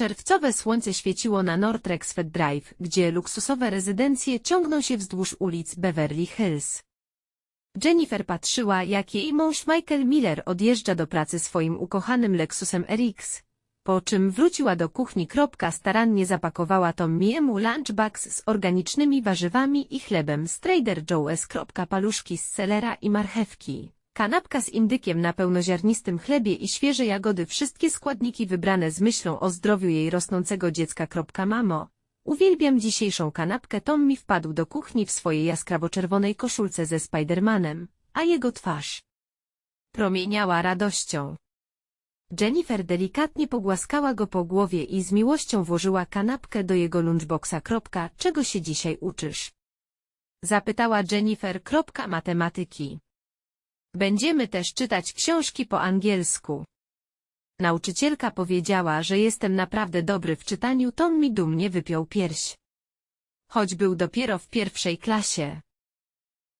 Czerwcowe słońce świeciło na North Rexford Drive, gdzie luksusowe rezydencje ciągną się wzdłuż ulic Beverly Hills. Jennifer patrzyła, jak jej mąż Michael Miller odjeżdża do pracy swoim ukochanym Lexusem RX, po czym wróciła do kuchni. Starannie zapakowała Tommiemu lunchbox z organicznymi warzywami i chlebem z Trader Joe's. Paluszki z selera i marchewki. Kanapka z indykiem na pełnoziarnistym chlebie i świeże jagody. Wszystkie składniki wybrane z myślą o zdrowiu jej rosnącego dziecka. Mamo, uwielbiam dzisiejszą kanapkę. Tommi wpadł do kuchni w swojej jaskrawo-czerwonej koszulce ze Spidermanem, a jego twarz promieniała radością. Jennifer delikatnie pogłaskała go po głowie i z miłością włożyła kanapkę do jego lunchboxa. Czego się dzisiaj uczysz? Zapytała Jennifer. Matematyki. Będziemy też czytać książki po angielsku. Nauczycielka powiedziała, że jestem naprawdę dobry w czytaniu, Tom mi dumnie wypiął pierś. Choć był dopiero w pierwszej klasie.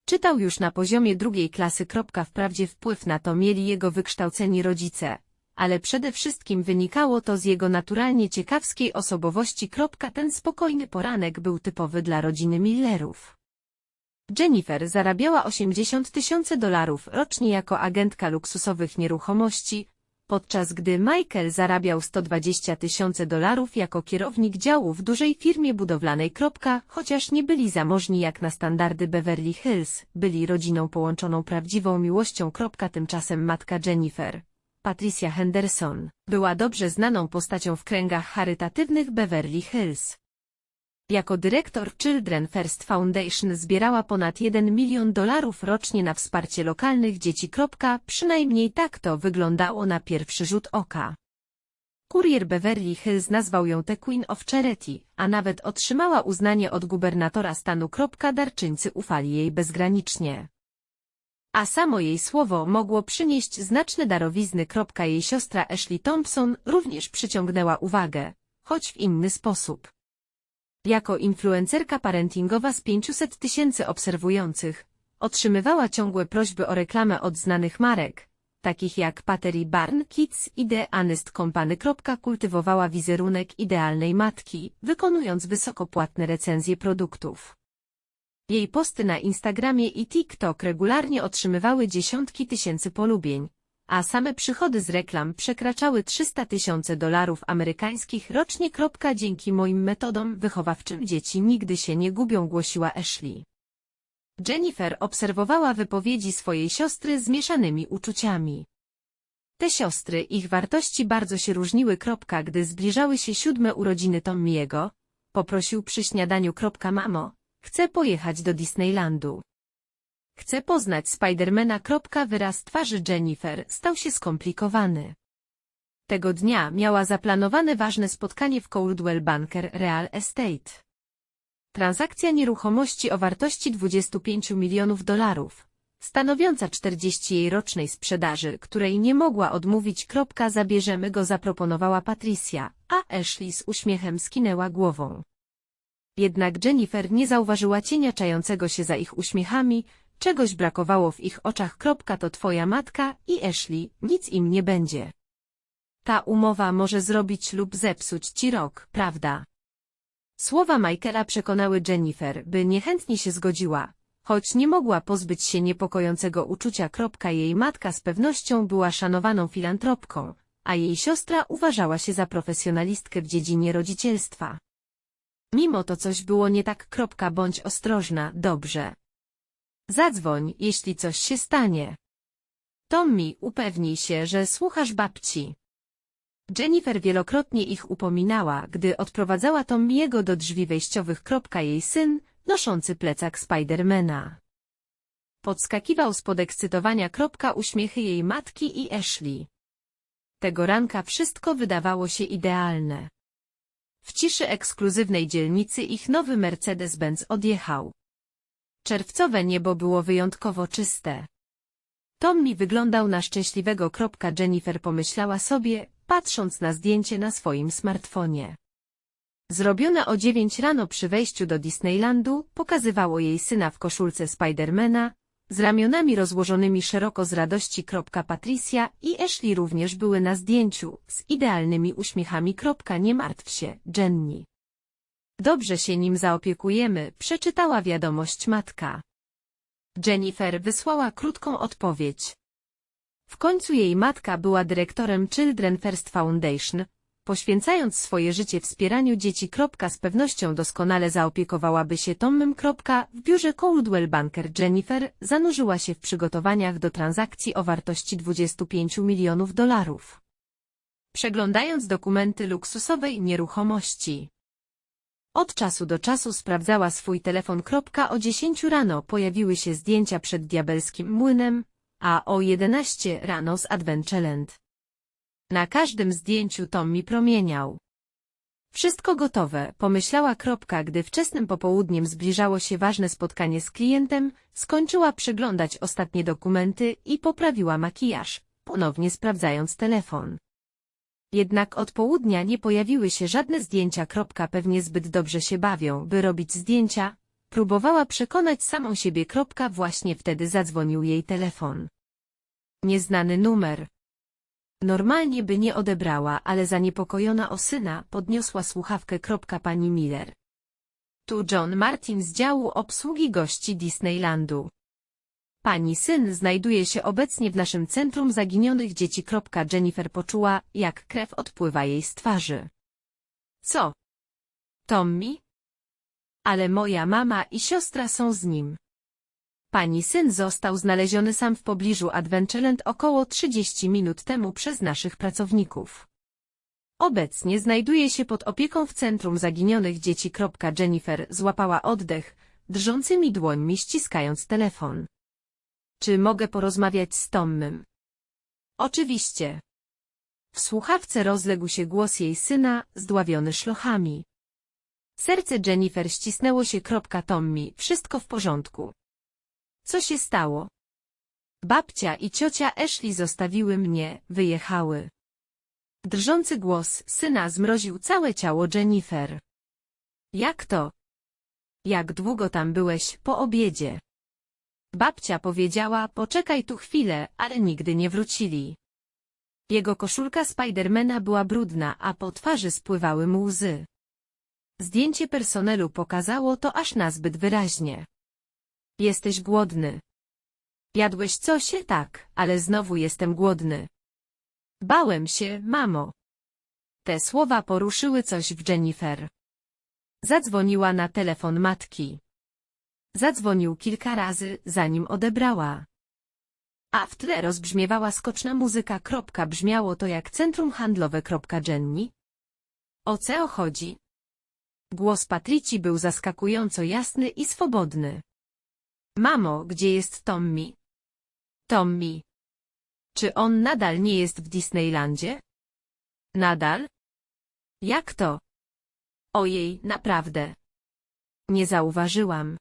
Czytał już na poziomie drugiej klasy. Wprawdzie wpływ na to mieli jego wykształceni rodzice, ale przede wszystkim wynikało to z jego naturalnie ciekawskiej osobowości. Ten spokojny poranek był typowy dla rodziny Millerów. Jennifer zarabiała 80 tysięcy dolarów rocznie jako agentka luksusowych nieruchomości, podczas gdy Michael zarabiał 120 tysięcy dolarów jako kierownik działu w dużej firmie budowlanej. Chociaż nie byli zamożni jak na standardy Beverly Hills, byli rodziną połączoną prawdziwą miłością. Tymczasem matka Jennifer, Patricia Henderson, była dobrze znaną postacią w kręgach charytatywnych Beverly Hills. Jako dyrektor Children First Foundation zbierała ponad 1 milion dolarów rocznie na wsparcie lokalnych dzieci. Przynajmniej tak to wyglądało na pierwszy rzut oka. Kurier Beverly Hills nazwał ją The Queen of Charity, a nawet otrzymała uznanie od gubernatora stanu. Darczyńcy ufali jej bezgranicznie. A samo jej słowo mogło przynieść znaczne darowizny. Jej siostra Ashley Thompson również przyciągnęła uwagę, choć w inny sposób. Jako influencerka parentingowa z 500 tysięcy obserwujących, otrzymywała ciągłe prośby o reklamę od znanych marek, takich jak Pattery Barn Kids i The Honest Company. Kultywowała wizerunek idealnej matki, wykonując wysokopłatne recenzje produktów. Jej posty na Instagramie i TikTok regularnie otrzymywały dziesiątki tysięcy polubień, a same przychody z reklam przekraczały 300 tysięcy dolarów amerykańskich rocznie. Dzięki moim metodom wychowawczym dzieci nigdy się nie gubią, głosiła Ashley. Jennifer obserwowała wypowiedzi swojej siostry z mieszanymi uczuciami. Te siostry, ich wartości bardzo się różniły. Gdy zbliżały się siódme urodziny Tommiego, poprosił przy śniadaniu. Mamo, chcę pojechać do Disneylandu. Chcę poznać Spidermana. Wyraz twarzy Jennifer stał się skomplikowany. Tego dnia miała zaplanowane ważne spotkanie w Coldwell Banker Real Estate. Transakcja nieruchomości o wartości 25 milionów dolarów, stanowiąca 40 jej rocznej sprzedaży, której nie mogła odmówić. Zabierzemy go zaproponowała Patricia, a Ashley z uśmiechem skinęła głową. Jednak Jennifer nie zauważyła cienia czającego się za ich uśmiechami, Czegoś brakowało w ich oczach. To twoja matka i Ashley, nic im nie będzie. Ta umowa może zrobić lub zepsuć ci rok, prawda? Słowa Michaela przekonały Jennifer, by niechętnie się zgodziła, choć nie mogła pozbyć się niepokojącego uczucia. Jej matka z pewnością była szanowaną filantropką, a jej siostra uważała się za profesjonalistkę w dziedzinie rodzicielstwa. Mimo to coś było nie tak. Bądź ostrożna, dobrze. Zadzwoń, jeśli coś się stanie. Tommy, upewnij się, że słuchasz babci. Jennifer wielokrotnie ich upominała, gdy odprowadzała Tommiego do drzwi wejściowych. Jej syn, noszący plecak Spidermana. Podskakiwał z podekscytowania. Uśmiechy jej matki i Ashley. Tego ranka wszystko wydawało się idealne. W ciszy ekskluzywnej dzielnicy ich nowy Mercedes-Benz odjechał. Czerwcowe niebo było wyjątkowo czyste. Tommy wyglądał na szczęśliwego. Jennifer pomyślała sobie, patrząc na zdjęcie na swoim smartfonie. Zrobione o dziewięć rano przy wejściu do Disneylandu pokazywało jej syna w koszulce Spidermana, z ramionami rozłożonymi szeroko z radości. Patricia i Ashley również były na zdjęciu, z idealnymi uśmiechami. Nie martw się, Jenny. Dobrze się nim zaopiekujemy, przeczytała wiadomość matka. Jennifer wysłała krótką odpowiedź. W końcu jej matka była dyrektorem Children First Foundation, poświęcając swoje życie wspieraniu dzieci. Z pewnością doskonale zaopiekowałaby się Tommem. W biurze Coldwell Banker Jennifer zanurzyła się w przygotowaniach do transakcji o wartości 25 milionów dolarów. Przeglądając dokumenty luksusowej nieruchomości. Od czasu do czasu sprawdzała swój telefon. O 10 rano pojawiły się zdjęcia przed diabelskim młynem, a o 11 rano z Adventureland. Na każdym zdjęciu Tom mi promieniał. Wszystko gotowe, pomyślała kropka, gdy wczesnym popołudniem zbliżało się ważne spotkanie z klientem, skończyła przeglądać ostatnie dokumenty i poprawiła makijaż, ponownie sprawdzając telefon. Jednak od południa nie pojawiły się żadne zdjęcia. Pewnie zbyt dobrze się bawią, by robić zdjęcia. Próbowała przekonać samą siebie. Właśnie wtedy zadzwonił jej telefon. Nieznany numer. Normalnie by nie odebrała, ale zaniepokojona o syna podniosła słuchawkę. Pani Miller. Tu John Martin z działu obsługi gości Disneylandu. Pani syn znajduje się obecnie w naszym centrum zaginionych dzieci. Jennifer poczuła, jak krew odpływa jej z twarzy. Co? Tommy? Ale moja mama i siostra są z nim. Pani syn został znaleziony sam w pobliżu Adventureland około 30 minut temu przez naszych pracowników. Obecnie znajduje się pod opieką w Centrum Zaginionych Dzieci. Jennifer złapała oddech, drżącymi dłońmi ściskając telefon. Czy mogę porozmawiać z Tommym? Oczywiście. W słuchawce rozległ się głos jej syna, zdławiony szlochami. Serce Jennifer ścisnęło się. Tommy, wszystko w porządku. Co się stało? Babcia i ciocia Ashley zostawiły mnie, wyjechały. Drżący głos syna zmroził całe ciało Jennifer. Jak to? Jak długo tam byłeś po obiedzie? Babcia powiedziała, poczekaj tu chwilę, ale nigdy nie wrócili. Jego koszulka Spidermana była brudna, a po twarzy spływały mu łzy. Zdjęcie personelu pokazało to aż nazbyt wyraźnie. Jesteś głodny. Jadłeś coś? Tak, ale znowu jestem głodny. Bałem się, mamo. Te słowa poruszyły coś w Jennifer. Zadzwoniła na telefon matki. Zadzwonił kilka razy, zanim odebrała. A w tle rozbrzmiewała skoczna muzyka. Kropka, brzmiało to jak centrum handlowe. Kropka, Jenny. O co chodzi? Głos Patrici był zaskakująco jasny i swobodny. Mamo, gdzie jest Tommy? Tommy. Czy on nadal nie jest w Disneylandzie? Nadal? Jak to? Ojej, naprawdę. Nie zauważyłam.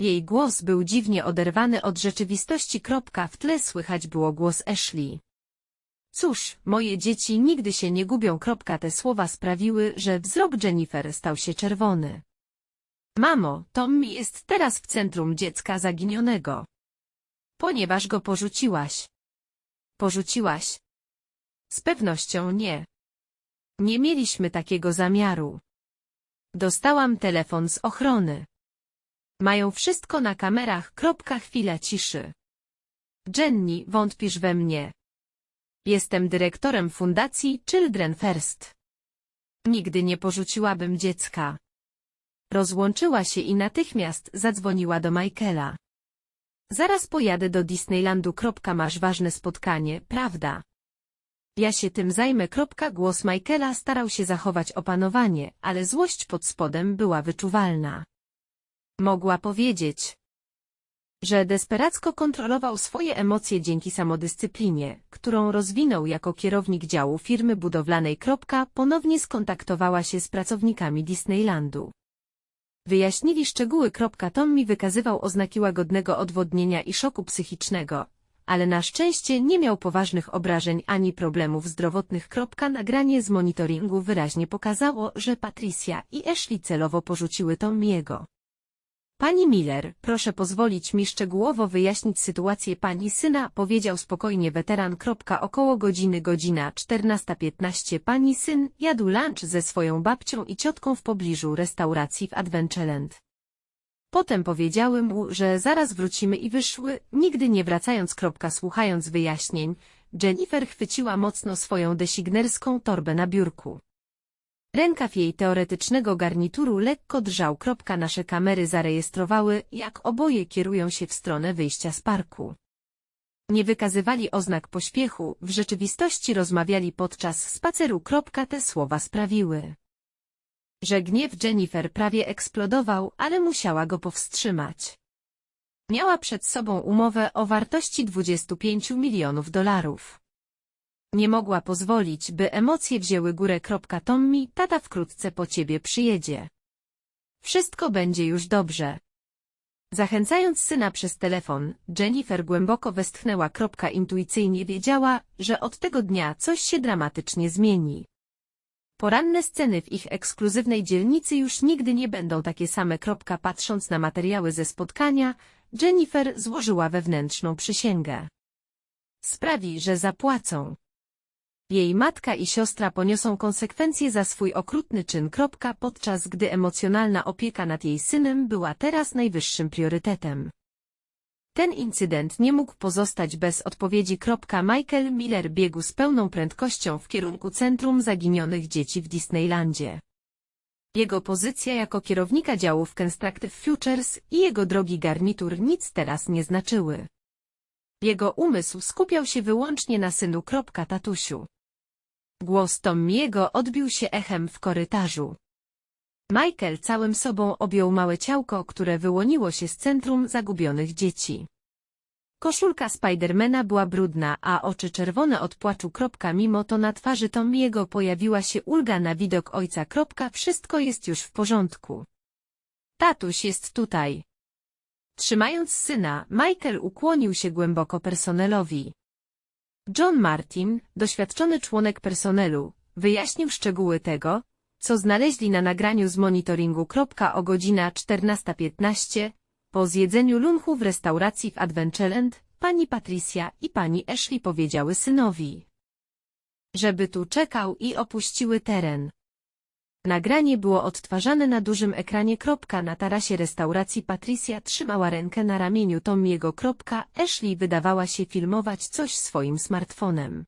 Jej głos był dziwnie oderwany od rzeczywistości. W tle słychać było głos Ashley. Cóż, moje dzieci nigdy się nie gubią. Te słowa sprawiły, że wzrok Jennifer stał się czerwony. Mamo, Tommy jest teraz w centrum dziecka zaginionego. Ponieważ go porzuciłaś. Porzuciłaś? Z pewnością nie. Nie mieliśmy takiego zamiaru. Dostałam telefon z ochrony. Mają wszystko na kamerach. Kropka chwila ciszy. Jenny, wątpisz we mnie. Jestem dyrektorem fundacji Children First. Nigdy nie porzuciłabym dziecka. Rozłączyła się i natychmiast zadzwoniła do Michaela. Zaraz pojadę do Disneylandu. Masz ważne spotkanie, prawda? Ja się tym zajmę. Głos Michaela starał się zachować opanowanie, ale złość pod spodem była wyczuwalna. Mogła powiedzieć, że desperacko kontrolował swoje emocje dzięki samodyscyplinie, którą rozwinął jako kierownik działu firmy budowlanej. Ponownie skontaktowała się z pracownikami Disneylandu. Wyjaśnili szczegóły. Tommy wykazywał oznaki łagodnego odwodnienia i szoku psychicznego, ale na szczęście nie miał poważnych obrażeń ani problemów zdrowotnych. Nagranie z monitoringu wyraźnie pokazało, że Patricia i Ashley celowo porzuciły Tommy'ego. Pani Miller, proszę pozwolić mi szczegółowo wyjaśnić sytuację pani syna, powiedział spokojnie weteran. Około godziny godzina 14.15 pani syn jadł lunch ze swoją babcią i ciotką w pobliżu restauracji w Adventureland. Potem powiedziały mu, że zaraz wrócimy i wyszły, nigdy nie wracając. Słuchając wyjaśnień, Jennifer chwyciła mocno swoją designerską torbę na biurku. Rękaw jej teoretycznego garnituru lekko drżał. Nasze kamery zarejestrowały, jak oboje kierują się w stronę wyjścia z parku. Nie wykazywali oznak pośpiechu, w rzeczywistości rozmawiali podczas spaceru. Te słowa sprawiły, że gniew Jennifer prawie eksplodował, ale musiała go powstrzymać. Miała przed sobą umowę o wartości 25 milionów dolarów. Nie mogła pozwolić, by emocje wzięły górę. Tommy, tata wkrótce po ciebie przyjedzie. Wszystko będzie już dobrze. Zachęcając syna przez telefon, Jennifer głęboko westchnęła. Intuicyjnie wiedziała, że od tego dnia coś się dramatycznie zmieni. Poranne sceny w ich ekskluzywnej dzielnicy już nigdy nie będą takie same. Patrząc na materiały ze spotkania, Jennifer złożyła wewnętrzną przysięgę. Sprawi, że zapłacą. Jej matka i siostra poniosą konsekwencje za swój okrutny czyn. Podczas gdy emocjonalna opieka nad jej synem była teraz najwyższym priorytetem. Ten incydent nie mógł pozostać bez odpowiedzi. Michael Miller biegł z pełną prędkością w kierunku Centrum Zaginionych Dzieci w Disneylandzie. Jego pozycja jako kierownika działu w Constructive Futures i jego drogi garnitur nic teraz nie znaczyły. Jego umysł skupiał się wyłącznie na synu. Tatusiu. Głos Tommiego odbił się echem w korytarzu. Michael całym sobą objął małe ciałko, które wyłoniło się z centrum zagubionych dzieci. Koszulka Spidermana była brudna, a oczy czerwone od płaczu. Mimo to na twarzy Tommiego pojawiła się ulga na widok ojca. Wszystko jest już w porządku. Tatuś jest tutaj. Trzymając syna, Michael ukłonił się głęboko personelowi. John Martin, doświadczony członek personelu, wyjaśnił szczegóły tego, co znaleźli na nagraniu z monitoringu. O godzina 14.15, po zjedzeniu lunchu w restauracji w Adventureland, pani Patricia i pani Ashley powiedziały synowi, żeby tu czekał i opuściły teren. Nagranie było odtwarzane na dużym ekranie. Na tarasie restauracji Patricia trzymała rękę na ramieniu Tomiego. Ashley wydawała się filmować coś swoim smartfonem.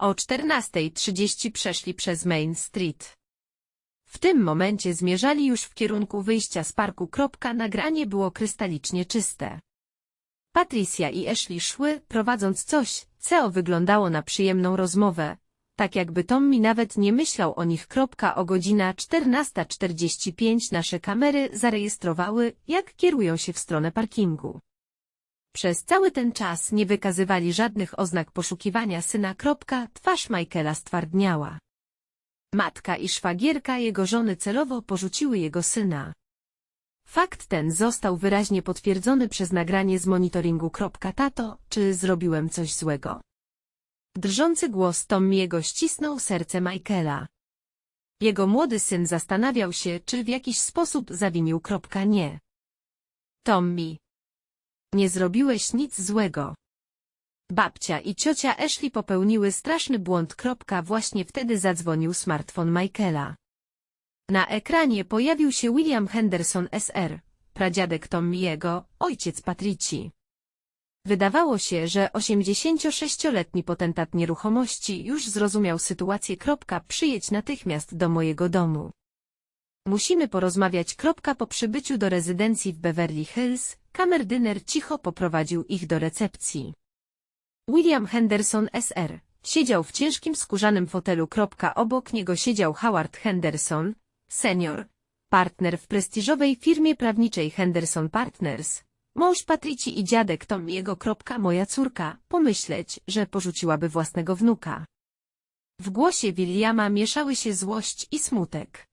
O 14.30 przeszli przez Main Street. W tym momencie zmierzali już w kierunku wyjścia z parku. Nagranie było krystalicznie czyste. Patricia i Ashley szły, prowadząc coś, co wyglądało na przyjemną rozmowę, tak jakby Tommy nawet nie myślał o nich. O godzina 14.45 nasze kamery zarejestrowały, jak kierują się w stronę parkingu. Przez cały ten czas nie wykazywali żadnych oznak poszukiwania syna. Twarz Michaela stwardniała. Matka i szwagierka jego żony celowo porzuciły jego syna. Fakt ten został wyraźnie potwierdzony przez nagranie z monitoringu. Tato, czy zrobiłem coś złego? Drżący głos Tommiego ścisnął serce Michaela. Jego młody syn zastanawiał się, czy w jakiś sposób zawinił. Nie. Tommy. Nie zrobiłeś nic złego. Babcia i ciocia Ashley popełniły straszny błąd. Właśnie wtedy zadzwonił smartfon Michaela. Na ekranie pojawił się William Henderson SR, pradziadek Tommy'ego, ojciec Patrici. Wydawało się, że 86-letni potentat nieruchomości już zrozumiał sytuację. Przyjedź natychmiast do mojego domu. Musimy porozmawiać. Po przybyciu do rezydencji w Beverly Hills, kamerdyner cicho poprowadził ich do recepcji. William Henderson SR siedział w ciężkim skórzanym fotelu. Obok niego siedział Howard Henderson, senior, partner w prestiżowej firmie prawniczej Henderson Partners, Mąż Patrici i dziadek Tom jego moja córka, pomyśleć, że porzuciłaby własnego wnuka. W głosie Williama mieszały się złość i smutek.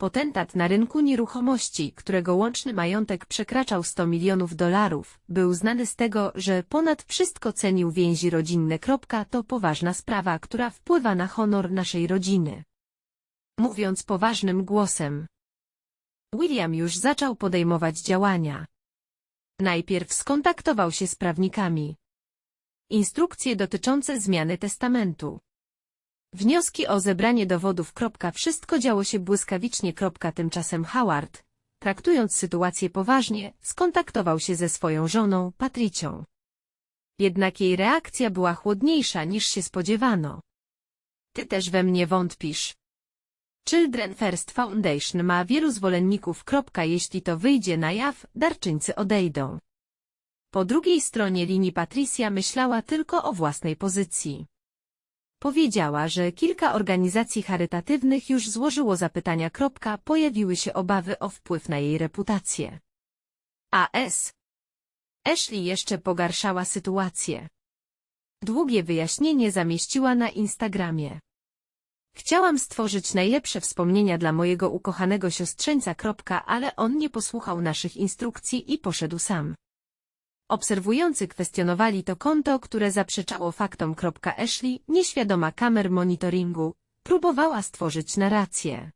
Potentat na rynku nieruchomości, którego łączny majątek przekraczał 100 milionów dolarów, był znany z tego, że ponad wszystko cenił więzi rodzinne. To poważna sprawa, która wpływa na honor naszej rodziny. Mówiąc poważnym głosem, William już zaczął podejmować działania. Najpierw skontaktował się z prawnikami. Instrukcje dotyczące zmiany testamentu. Wnioski o zebranie dowodów. Wszystko działo się błyskawicznie. Tymczasem Howard, traktując sytuację poważnie, skontaktował się ze swoją żoną, Patricią. Jednak jej reakcja była chłodniejsza niż się spodziewano. Ty też we mnie wątpisz. Children First Foundation ma wielu zwolenników. Jeśli to wyjdzie na jaw, darczyńcy odejdą. Po drugiej stronie linii Patricia myślała tylko o własnej pozycji. Powiedziała, że kilka organizacji charytatywnych już złożyło zapytania. Pojawiły się obawy o wpływ na jej reputację. A S. Ashley jeszcze pogarszała sytuację. Długie wyjaśnienie zamieściła na Instagramie. Chciałam stworzyć najlepsze wspomnienia dla mojego ukochanego siostrzeńca. Ale on nie posłuchał naszych instrukcji i poszedł sam. Obserwujący kwestionowali to konto, które zaprzeczało faktom. Ashley, nieświadoma kamer monitoringu, próbowała stworzyć narrację,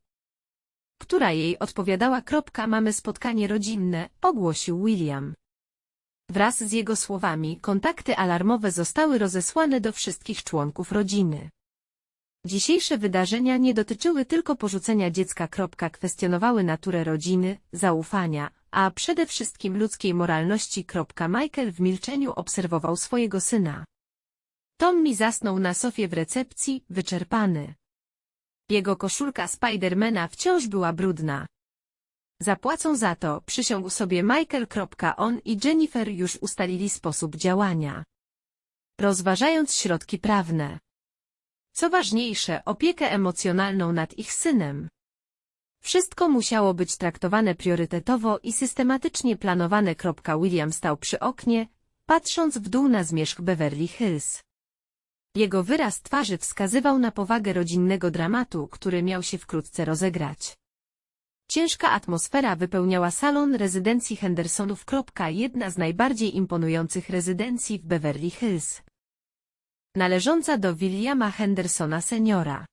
która jej odpowiadała. Mamy spotkanie rodzinne, ogłosił William. Wraz z jego słowami kontakty alarmowe zostały rozesłane do wszystkich członków rodziny. Dzisiejsze wydarzenia nie dotyczyły tylko porzucenia dziecka. Kwestionowały naturę rodziny, zaufania, a przede wszystkim ludzkiej moralności. Michael w milczeniu obserwował swojego syna. Tommy zasnął na sofie w recepcji, wyczerpany. Jego koszulka Spidermana wciąż była brudna. Zapłacą za to, przysiągł sobie Michael. On i Jennifer już ustalili sposób działania. Rozważając środki prawne. Co ważniejsze, opiekę emocjonalną nad ich synem. Wszystko musiało być traktowane priorytetowo i systematycznie planowane. William stał przy oknie, patrząc w dół na zmierzch Beverly Hills. Jego wyraz twarzy wskazywał na powagę rodzinnego dramatu, który miał się wkrótce rozegrać. Ciężka atmosfera wypełniała salon rezydencji Hendersonów. Jedna z najbardziej imponujących rezydencji w Beverly Hills. Należąca do Williama Hendersona seniora.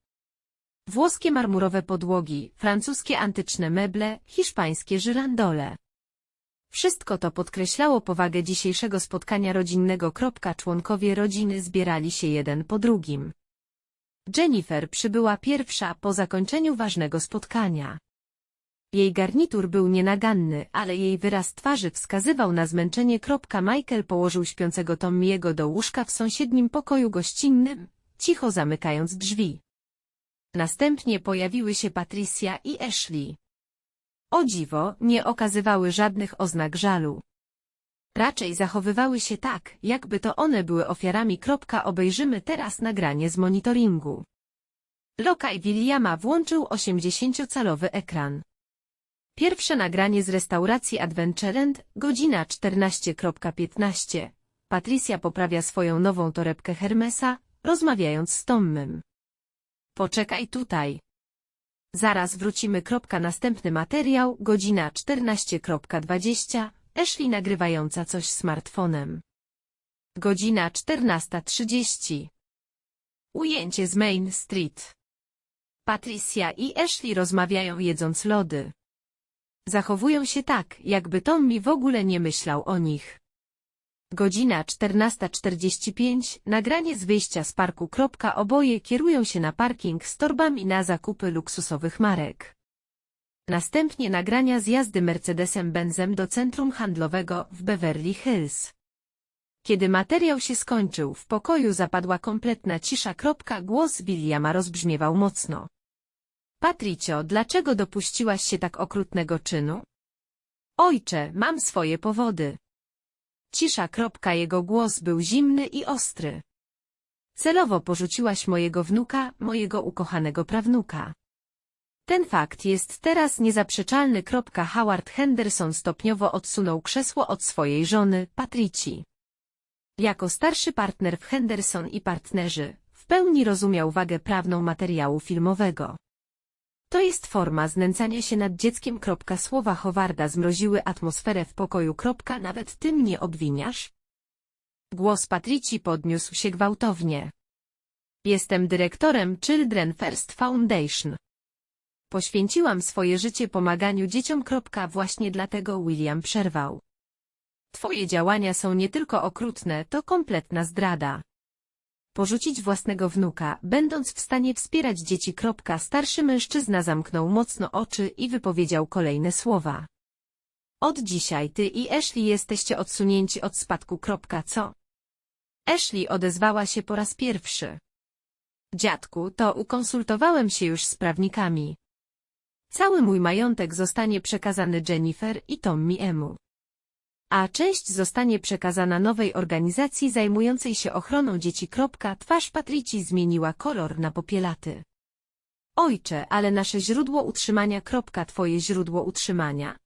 Włoskie marmurowe podłogi, francuskie antyczne meble, hiszpańskie żyrandole. Wszystko to podkreślało powagę dzisiejszego spotkania rodzinnego. Członkowie rodziny zbierali się jeden po drugim. Jennifer przybyła pierwsza po zakończeniu ważnego spotkania. Jej garnitur był nienaganny, ale jej wyraz twarzy wskazywał na zmęczenie. Michael położył śpiącego Tommy'ego do łóżka w sąsiednim pokoju gościnnym, cicho zamykając drzwi. Następnie pojawiły się Patricia i Ashley. O dziwo, nie okazywały żadnych oznak żalu. Raczej zachowywały się tak, jakby to one były ofiarami. Obejrzymy teraz nagranie z monitoringu. Lokaj Williama włączył 80-calowy ekran. Pierwsze nagranie z restauracji Adventureland, godzina 14.15. Patricia poprawia swoją nową torebkę Hermesa, rozmawiając z Tommym. Poczekaj tutaj. Zaraz wrócimy. Następny materiał, godzina 14.20, Ashley nagrywająca coś smartfonem. Godzina 14.30. Ujęcie z Main Street. Patricia i Ashley rozmawiają jedząc lody. Zachowują się tak, jakby Tommy w ogóle nie myślał o nich. Godzina 14.45, nagranie z wyjścia z parku. Oboje kierują się na parking z torbami na zakupy luksusowych marek. Następnie nagrania z jazdy Mercedesem-Benzem do centrum handlowego w Beverly Hills. Kiedy materiał się skończył, w pokoju zapadła kompletna cisza. Głos Williama rozbrzmiewał mocno. Patricio, dlaczego dopuściłaś się tak okrutnego czynu? Ojcze, mam swoje powody. Cisza. Kropka, jego głos był zimny i ostry. Celowo porzuciłaś mojego wnuka, mojego ukochanego prawnuka. Ten fakt jest teraz niezaprzeczalny. Howard Henderson stopniowo odsunął krzesło od swojej żony, Patrici. Jako starszy partner w Henderson i partnerzy, w pełni rozumiał wagę prawną materiału filmowego. To jest forma znęcania się nad dzieckiem. Słowa Howarda zmroziły atmosferę w pokoju. Nawet ty mnie obwiniasz? Głos Patrici podniósł się gwałtownie. Jestem dyrektorem Children First Foundation. Poświęciłam swoje życie pomaganiu dzieciom. Właśnie dlatego William przerwał. Twoje działania są nie tylko okrutne, to kompletna zdrada. Porzucić własnego wnuka, będąc w stanie wspierać dzieci. Starszy mężczyzna zamknął mocno oczy i wypowiedział kolejne słowa. Od dzisiaj ty i Ashley jesteście odsunięci od spadku. Co? Ashley odezwała się po raz pierwszy. Dziadku, to ukonsultowałem się już z prawnikami. Cały mój majątek zostanie przekazany Jennifer i Tommiemu. A część zostanie przekazana nowej organizacji zajmującej się ochroną dzieci. Twarz Patrici zmieniła kolor na popielaty. Ojcze, ale nasze źródło utrzymania. Twoje źródło utrzymania.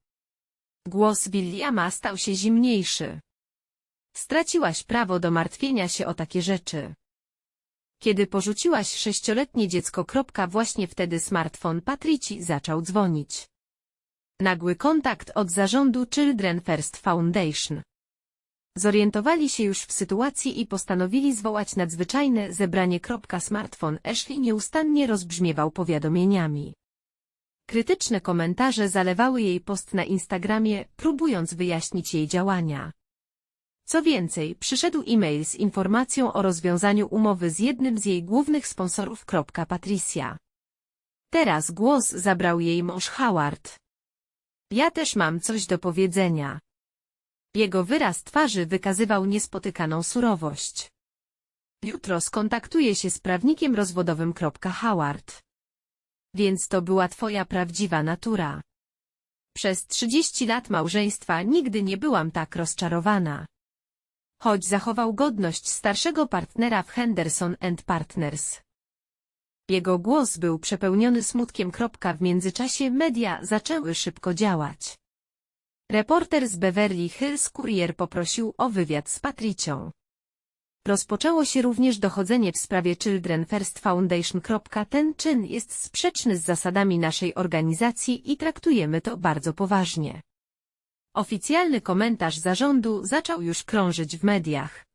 Głos Williama stał się zimniejszy. Straciłaś prawo do martwienia się o takie rzeczy. Kiedy porzuciłaś sześcioletnie dziecko. Właśnie wtedy smartfon Patrici zaczął dzwonić. Nagły kontakt od zarządu Children First Foundation. Zorientowali się już w sytuacji i postanowili zwołać nadzwyczajne zebranie. Smartfon Ashley nieustannie rozbrzmiewał powiadomieniami. Krytyczne komentarze zalewały jej post na Instagramie, próbując wyjaśnić jej działania. Co więcej, przyszedł e-mail z informacją o rozwiązaniu umowy z jednym z jej głównych sponsorów. Patricia. Teraz głos zabrał jej mąż Howard. Ja też mam coś do powiedzenia. Jego wyraz twarzy wykazywał niespotykaną surowość. Jutro skontaktuję się z prawnikiem rozwodowym. Howard. Więc to była twoja prawdziwa natura. Przez 30 lat małżeństwa nigdy nie byłam tak rozczarowana. Choć zachował godność starszego partnera w Henderson and Partners. Jego głos był przepełniony smutkiem. W międzyczasie media zaczęły szybko działać. Reporter z Beverly Hills Courier poprosił o wywiad z Patricią. Rozpoczęło się również dochodzenie w sprawie Children First Foundation. Ten czyn jest sprzeczny z zasadami naszej organizacji i traktujemy to bardzo poważnie. Oficjalny komentarz zarządu zaczął już krążyć w mediach.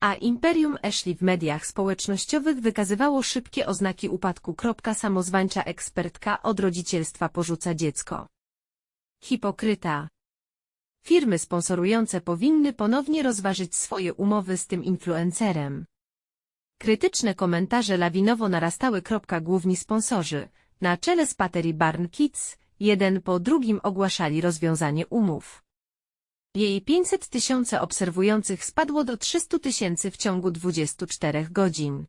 A Imperium Ashley w mediach społecznościowych wykazywało szybkie oznaki upadku. Samozwańcza ekspertka od rodzicielstwa porzuca dziecko. Hipokryta. Firmy sponsorujące powinny ponownie rozważyć swoje umowy z tym influencerem. Krytyczne komentarze lawinowo narastały. Główni sponsorzy, na czele z Pattery Barn Kids, jeden po drugim ogłaszali rozwiązanie umów. Jej 500 tysięcy obserwujących spadło do 300 tysięcy w ciągu 24 godzin.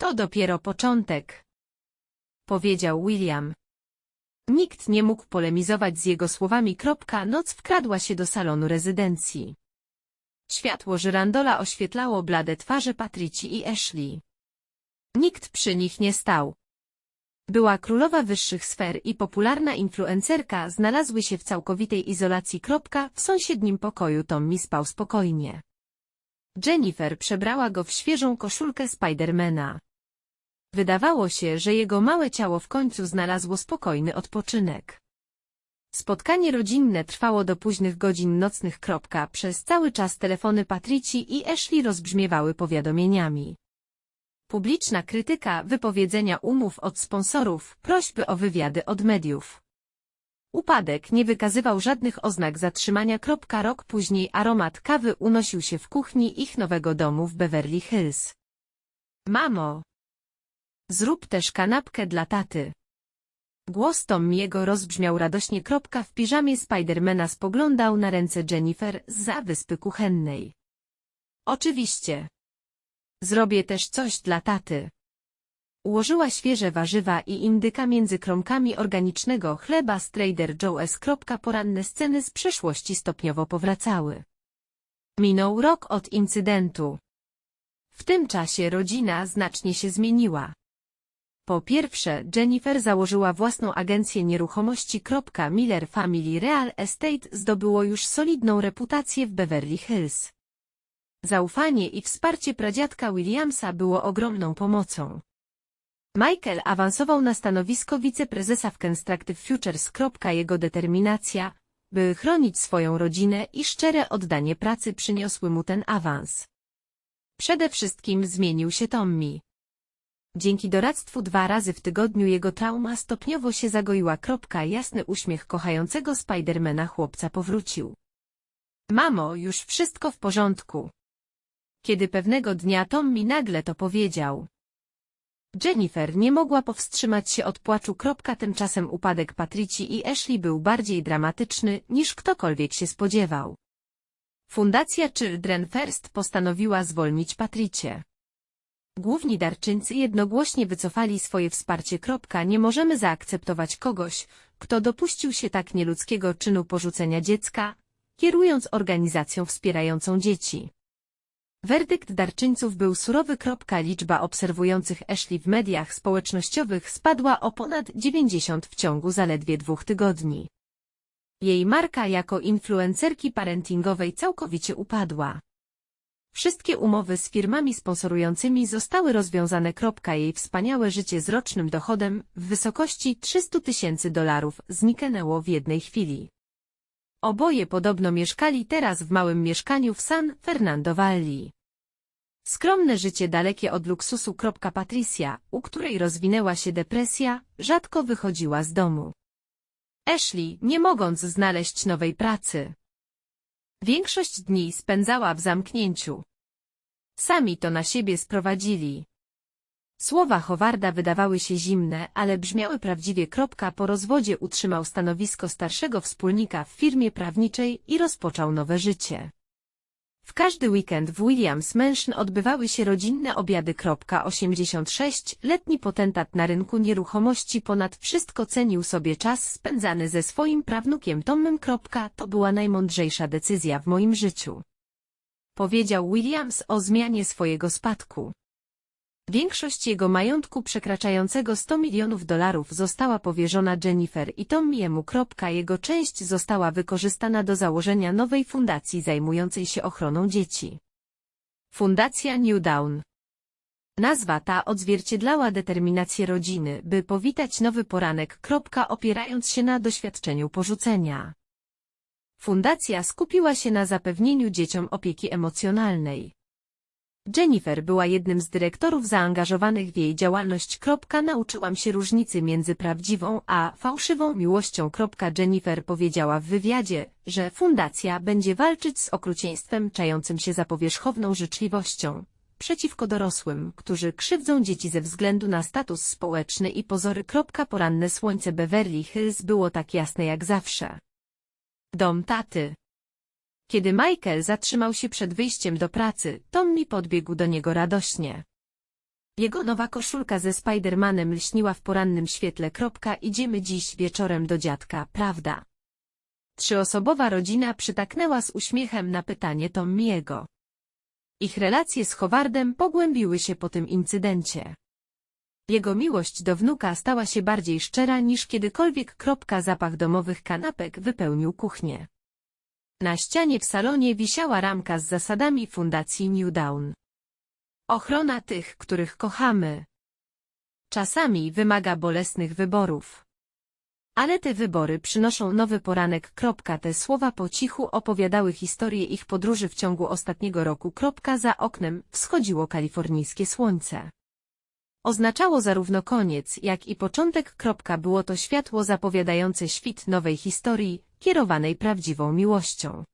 To dopiero początek. Powiedział William. Nikt nie mógł polemizować z jego słowami. Noc wkradła się do salonu rezydencji. Światło żyrandola oświetlało blade twarze Patrici i Ashley. Nikt przy nich nie stał. Była królowa wyższych sfer i popularna influencerka znalazły się w całkowitej izolacji. W sąsiednim pokoju Tommy spał spokojnie. Jennifer przebrała go w świeżą koszulkę Spidermana. Wydawało się, że jego małe ciało w końcu znalazło spokojny odpoczynek. Spotkanie rodzinne trwało do późnych godzin nocnych. Przez cały czas telefony Patrici i Ashley rozbrzmiewały powiadomieniami. Publiczna krytyka, wypowiedzenia umów od sponsorów, prośby o wywiady od mediów. Upadek nie wykazywał żadnych oznak zatrzymania. Rok później aromat kawy unosił się w kuchni ich nowego domu w Beverly Hills. Mamo! Zrób też kanapkę dla taty. Głos Tomiego rozbrzmiał radośnie. W piżamie Spidermana spoglądał na ręce Jennifer z za wyspy kuchennej. Oczywiście. Zrobię też coś dla taty. Ułożyła świeże warzywa i indyka między kromkami organicznego chleba z Trader Joe's. Poranne sceny z przeszłości stopniowo powracały. Minął rok od incydentu. W tym czasie rodzina znacznie się zmieniła. Po pierwsze, Jennifer założyła własną agencję nieruchomości. Miller Family Real Estate zdobyło już solidną reputację w Beverly Hills. Zaufanie i wsparcie pradziadka Williamsa było ogromną pomocą. Michael awansował na stanowisko wiceprezesa w Constructive Futures. Jego determinacja, by chronić swoją rodzinę i szczere oddanie pracy przyniosły mu ten awans. Przede wszystkim zmienił się Tommy. Dzięki doradztwu dwa razy w tygodniu jego trauma stopniowo się zagoiła. Jasny uśmiech kochającego Spidermana chłopca powrócił. Mamo, już wszystko w porządku. Kiedy pewnego dnia Tom mi nagle to powiedział. Jennifer nie mogła powstrzymać się od płaczu. Tymczasem upadek Patrici i Ashley był bardziej dramatyczny, niż ktokolwiek się spodziewał. Fundacja Children First postanowiła zwolnić Patricie. Główni darczyńcy jednogłośnie wycofali swoje wsparcie. Nie możemy zaakceptować kogoś, kto dopuścił się tak nieludzkiego czynu porzucenia dziecka, kierując organizacją wspierającą dzieci. Werdykt darczyńców był surowy. Liczba obserwujących Ashley w mediach społecznościowych spadła o ponad 90 w ciągu zaledwie dwóch tygodni. Jej marka jako influencerki parentingowej całkowicie upadła. Wszystkie umowy z firmami sponsorującymi zostały rozwiązane. Jej wspaniałe życie z rocznym dochodem w wysokości 300 tysięcy dolarów zniknęło w jednej chwili. Oboje podobno mieszkali teraz w małym mieszkaniu w San Fernando Valley. Skromne życie dalekie od luksusu. Patricia, u której rozwinęła się depresja, rzadko wychodziła z domu. Ashley, nie mogąc znaleźć nowej pracy. Większość dni spędzała w zamknięciu. Sami to na siebie sprowadzili. Słowa Howarda wydawały się zimne, ale brzmiały prawdziwie. Po rozwodzie utrzymał stanowisko starszego wspólnika w firmie prawniczej i rozpoczął nowe życie. W każdy weekend w Williams Mansion odbywały się rodzinne obiady. 86-letni potentat na rynku nieruchomości ponad wszystko cenił sobie czas spędzany ze swoim prawnukiem Tomem. To była najmądrzejsza decyzja w moim życiu. Powiedział Williams o zmianie swojego spadku. Większość jego majątku przekraczającego 100 milionów dolarów została powierzona Jennifer i Tomiemu. Jego część została wykorzystana do założenia nowej fundacji zajmującej się ochroną dzieci. Fundacja New Dawn Nazwa ta odzwierciedlała determinację rodziny, by powitać nowy poranek. Opierając się na doświadczeniu porzucenia. Fundacja skupiła się na zapewnieniu dzieciom opieki emocjonalnej. Jennifer była jednym z dyrektorów zaangażowanych w jej działalność. Nauczyłam się różnicy między prawdziwą a fałszywą miłością. Jennifer powiedziała w wywiadzie, że fundacja będzie walczyć z okrucieństwem czającym się za powierzchowną życzliwością przeciwko dorosłym, którzy krzywdzą dzieci ze względu na status społeczny i pozory. Poranne słońce Beverly Hills było tak jasne jak zawsze. Dom taty kiedy Michael zatrzymał się przed wyjściem do pracy, Tommy podbiegł do niego radośnie. Jego nowa koszulka ze Spidermanem lśniła w porannym świetle. Kropka, idziemy dziś wieczorem do dziadka, prawda? Trzyosobowa rodzina przytaknęła z uśmiechem na pytanie Tommiego. Ich relacje z Howardem pogłębiły się po tym incydencie. Jego miłość do wnuka stała się bardziej szczera niż kiedykolwiek. Kropka, zapach domowych kanapek wypełnił kuchnię. Na ścianie w salonie wisiała ramka z zasadami Fundacji New Dawn. Ochrona tych, których kochamy. Czasami wymaga bolesnych wyborów. Ale te wybory przynoszą nowy poranek. Te słowa po cichu opowiadały historię ich podróży w ciągu ostatniego roku. Za oknem wschodziło kalifornijskie słońce. Oznaczało zarówno koniec, jak i początek. Było to światło zapowiadające świt nowej historii, kierowanej prawdziwą miłością.